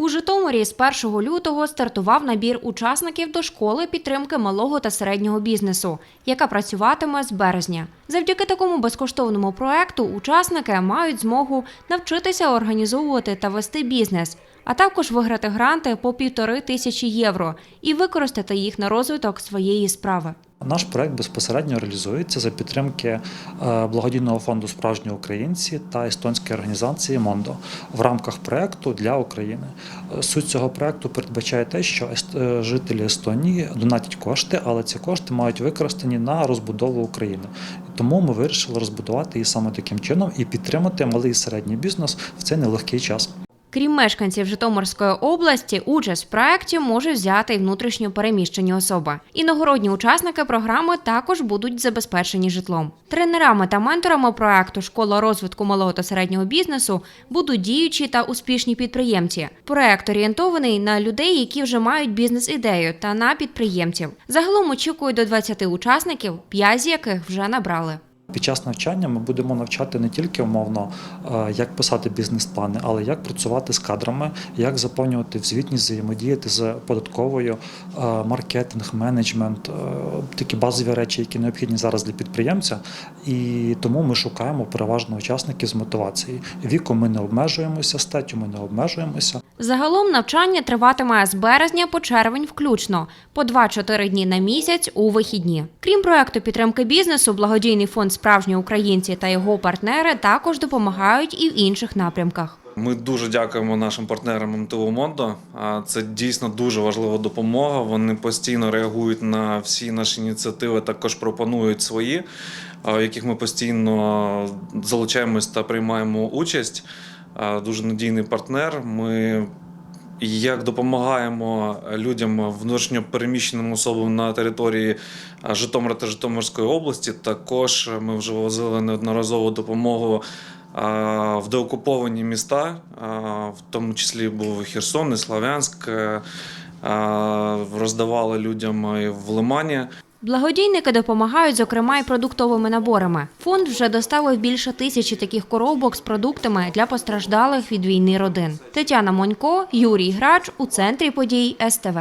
У Житомирі з 1 лютого стартував набір учасників до школи підтримки малого та середнього бізнесу, яка працюватиме з березня. Завдяки такому безкоштовному проекту учасники мають змогу навчитися організовувати та вести бізнес, а також виграти гранти по півтори тисячі євро і використати їх на розвиток своєї справи. Наш проект безпосередньо реалізується за підтримки е, благодійного фонду Справжні українці та естонської організації Мондо в рамках проекту для України. Е, Суть цього проекту передбачає те, що е, жителі Естонії донатять кошти, але ці кошти мають використані на розбудову України. Тому ми вирішили розбудувати її саме таким чином і підтримати малий і середній бізнес в цей нелегкий час. Крім мешканців Житомирської області, участь в проєкті може взяти й внутрішньо переміщені особи. Іногородні учасники програми також будуть забезпечені житлом. Тренерами та менторами проєкту Школа розвитку малого та середнього бізнесу будуть діючі та успішні підприємці. Проєкт орієнтований на людей, які вже мають бізнес-ідею, та на підприємців. Загалом очікують до 20 учасників, 5 з яких вже набрали. Під час навчання ми будемо навчати не тільки умовно, е, як писати бізнес-плани, але як працювати з кадрами, як заповнювати в звітність, взаємодіяти з податковою, е, маркетинг, менеджмент, е, такі базові речі, які необхідні зараз для підприємця. І тому ми шукаємо переважно учасників з мотивації. Віку ми не обмежуємося, статтю ми не обмежуємося. Загалом навчання триватиме з березня по червень включно, по 2-4 дні на місяць у вихідні. Крім проекту підтримки бізнесу, благодійний фонд Справжні українці та його партнери також допомагають і в інших напрямках. Ми дуже дякуємо нашим партнерам МТУ Мондо. Це дійсно дуже важлива допомога. Вони постійно реагують на всі наші ініціативи, також пропонують свої, в яких ми постійно залучаємось та приймаємо участь. А, Дуже надійний партнер. Ми як допомагаємо людям внутрішньо переміщеним особам на території а, Житомира та Житомирської області. Також ми вже возили неодноразову допомогу в деокуповані міста, в тому числі був Херсон, і Славянськ. е, Роздавали людям в Лимані. Благодійники допомагають, зокрема, і продуктовими наборами. Фонд вже доставив більше тисячі таких коробок з продуктами для постраждалих від війни родин. Тетяна Монько, Юрій Грач у центрі подій СТВ.